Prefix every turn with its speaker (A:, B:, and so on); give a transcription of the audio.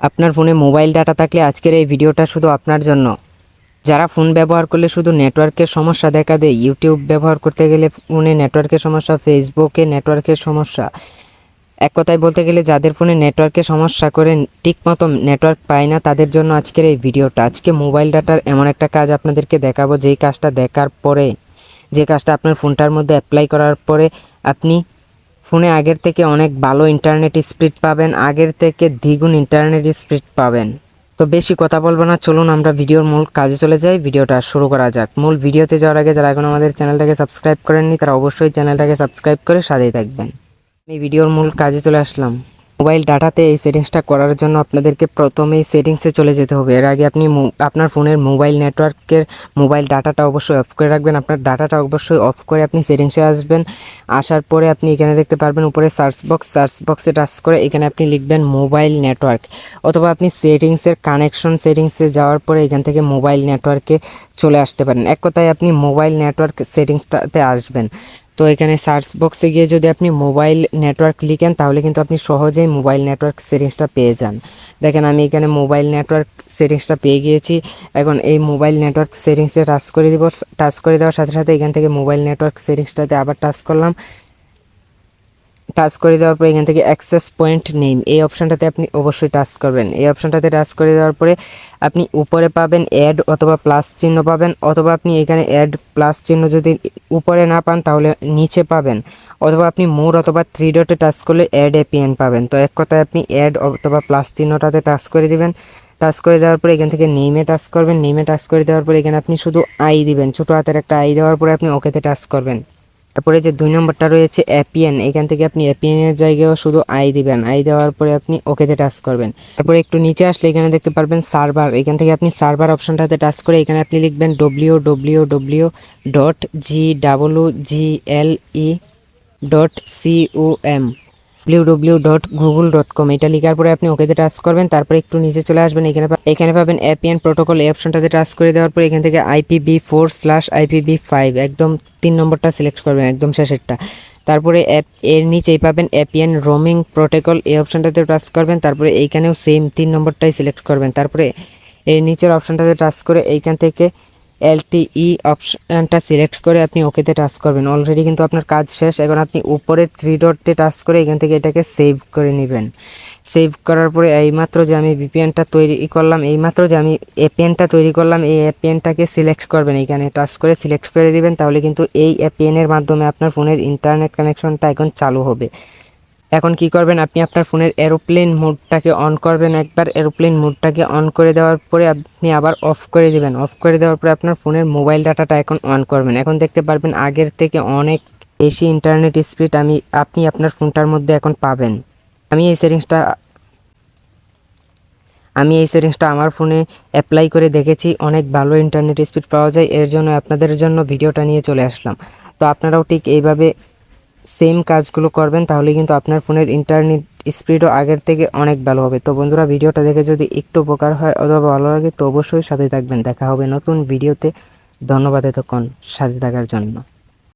A: আপনার ফোনে mobile data থাকলে আজকের এই ভিডিওটা শুধু আপনার জন্য। যারা ফোন ব্যবহার করলে শুধু নেটওয়ার্কের সমস্যা দেখা দেয়, ইউটিউব ব্যবহার করতে গেলে ফোনে নেটওয়ার্কের সমস্যা, ফেসবুকে নেটওয়ার্কের সমস্যা। এক কথায় বলতে গেলে যাদের ফোনে নেটওয়ার্কের সমস্যা করে ঠিকমতো নেটওয়ার্ক পায় না, তাদের জন্য আজকের এই ভিডিওটা। আজকে মোবাইল ডাটার এমন একটা কাজ আপনাদেরকে দেখাবো, যেই কাজটা দেখার পরে, যে কাজটা আপনার ফোনটার মধ্যে অ্যাপ্লাই করার পরে আপনি ফোনে আগের থেকে অনেক ভালো ইন্টারনেট স্পিড পাবেন, আগের থেকে দ্বিগুণ ইন্টারনেট স্পিড পাবেন। তো বেশি কথা বলব না, চলুন আমরা ভিডিওর মূল কাজে চলে যাই, ভিডিওটা শুরু করা যাক। মূল ভিডিওতে যাওয়ার আগে যারা এখন আমাদের চ্যানেলটাকে সাবস্ক্রাইব করেননি, তারা অবশ্যই চ্যানেলটাকে সাবস্ক্রাইব করে সাজিয়ে থাকবেন। আমি ভিডিওর মূল কাজে চলে আসলাম। মোবাইল ডাটাতে এই সেটিংসটা করার জন্য আপনাদেরকে প্রথমেই সেটিংসে চলে যেতে হবে। এর আগে আপনি আপনার ফোনের মোবাইল নেটওয়ার্কের মোবাইল ডাটাটা অবশ্যই অফ করে রাখবেন। আপনার ডাটাটা অবশ্যই অফ করে আপনি সেটিংসে আসবেন। আসার পরে আপনি এখানে দেখতে পারবেন উপরে সার্চ বক্স, সার্চ বক্সে টাচ করে এখানে আপনি লিখবেন মোবাইল নেটওয়ার্ক। অথবা আপনি সেটিংসের কানেকশন সেটিংসে যাওয়ার পরে এখান থেকে মোবাইল নেটওয়ার্কে চলে আসতে পারেন। এক কথায় আপনি মোবাইল নেটওয়ার্ক সেটিংসটাতে আসবেন। তো এখানে সার্চ বক্সে গিয়ে যদি আপনি মোবাইল নেটওয়ার্ক লিখেন, তাহলে কিন্তু আপনি সহজেই মোবাইল নেটওয়ার্ক সেটিংসটা পেয়ে যান। দেখেন, আমি এখানে মোবাইল নেটওয়ার্ক সেটিংসটা পেয়ে গিয়েছি। এখন এই মোবাইল নেটওয়ার্ক সেটিংসে টাচ করে দিব টাচ করে দেওয়ার সাথে সাথে এখান থেকে মোবাইল নেটওয়ার্ক সেটিংসটাতে আবার টাচ করলাম। টাচ করে দেওয়ার পরে এখান থেকে অ্যাক্সেস পয়েন্ট নেম এই অপশনটাতে আপনি অবশ্যই টাচ করবেন। এই অপশনটাতে টাচ করে দেওয়ার পরে আপনি উপরে পাবেন অ্যাড অথবা প্লাস চিহ্ন পাবেন, অথবা আপনি এখানে অ্যাড প্লাস চিহ্ন যদি উপরে না পান তাহলে নিচে পাবেন। অথবা আপনি মোর অথবা থ্রি ডটে টাচ করলে অ্যাড এপিএন পাবেন। তো এক কথায় আপনি অ্যাড অথবা প্লাস চিহ্নটাতে টাচ করে দিবেন। টাচ করে দেওয়ার পরে এখান থেকে নেমে টাচ করবেন। নেমে টাচ করে দেওয়ার পরে এখানে আপনি শুধু আই দিবেন। ছোটো হাতের একটা আই দেওয়ার পরে আপনি ওকেতে টাচ করবেন। তারপরে যে দুই নম্বরটা রয়েছে অ্যাপিয়ান এখান থেকে আপনি অ্যাপিয়ানের এর জায়গায়ও শুধু আই দিবেন। আই দেওয়ার পরে আপনি ওকেতে টাচ করবেন। তারপরে একটু নিচে আসলে এখানে দেখতে পারবেন সার্ভার এখান থেকে আপনি সার্ভার অপশনটাতে টাচ করে এখানে আপনি লিখবেন W W W dot G W G L E dot C O M W W dot Google dot com এটা লিখার পরে আপনি ওকেতে টাচ করবেন, তারপরে একটু নিচে চলে আসবেন, এখানে এখানে পাবেন অ্যাপিএন প্রোটোকল এই অপশনটাতে টাচ করে দেওয়ার পরে এখান থেকে IPB four slash IPB five একদম তিন নম্বরটা সিলেক্ট করবেন, একদম শেষেরটা। তারপরে অ্যাপ এর নিচেই পাবেন অ্যাপিএন রোমিং প্রোটোকল এই অপশনটাতে টাচ করবেন, তারপরে এইখানেও সেম তিন নম্বরটাই সিলেক্ট করবেন। তারপরে এর নিচের অপশনটাতে টাচ করে এইখান থেকে এলটিই অপশনটা সিলেক্ট করে আপনি ওকেতে টাচ করবেন। অলরেডি কিন্তু আপনার কাজ শেষ। এখন আপনি উপরের থ্রি ডটে টাচ করে এখান থেকে এটাকে সেভ করে নেবেন। সেভ করার পরে এইমাত্র যে আমি ভিপিএনটা তৈরি করলাম, এইমাত্র যে আমি এপিএনটা তৈরি করলাম, এই এপিএনটাকে সিলেক্ট করবেন। এইখানে টাচ করে সিলেক্ট করে দিবেন, তাহলে কিন্তু এই এপিএনের মাধ্যমে আপনার ফোনের ইন্টারনেট কানেকশনটা এখন চালু হবে। এখন কি করবেন? আপনি আপনার ফোনের এরোপ্লেন মোডটাকে অন করবেন একবার। এরোপ্লেন মোডটাকে অন করে দেওয়ার পরে আপনি আবার অফ করে দিবেন। অফ করে দেওয়ার পরে আপনার ফোনের মোবাইল ডাটাটা এখন অন করবেন। এখন দেখতে পারবেন আগের থেকে অনেক বেশি ইন্টারনেট স্পিড আমি, আপনি আপনার ফোনটার মধ্যে এখন পাবেন। আমি এই সেটিংসটা আমি এই সেটিংসটা আমার ফোনে অ্যাপ্লাই করে দেখেছি। অনেক ভালো ইন্টারনেট স্পিড পাওয়া যায়। এর জন্য আপনাদের জন্য ভিডিওটা নিয়ে চলে আসলাম। তো আপনারাও ঠিক এইভাবে সেম কাজগুলো করবেন, তাহলে কিন্তু আপনার ফোনের ইন্টারনেট স্পিডও আগের থেকে অনেক ভালো হবে। তো বন্ধুরা, ভিডিওটা দেখে যদি একটু উপকার হয় অথবা ভালো লাগে, তো অবশ্যই সাথে থাকবেন। দেখা হবে নতুন ভিডিওতে ধন্যবাদ এতক্ষণ সাথে থাকার জন্য।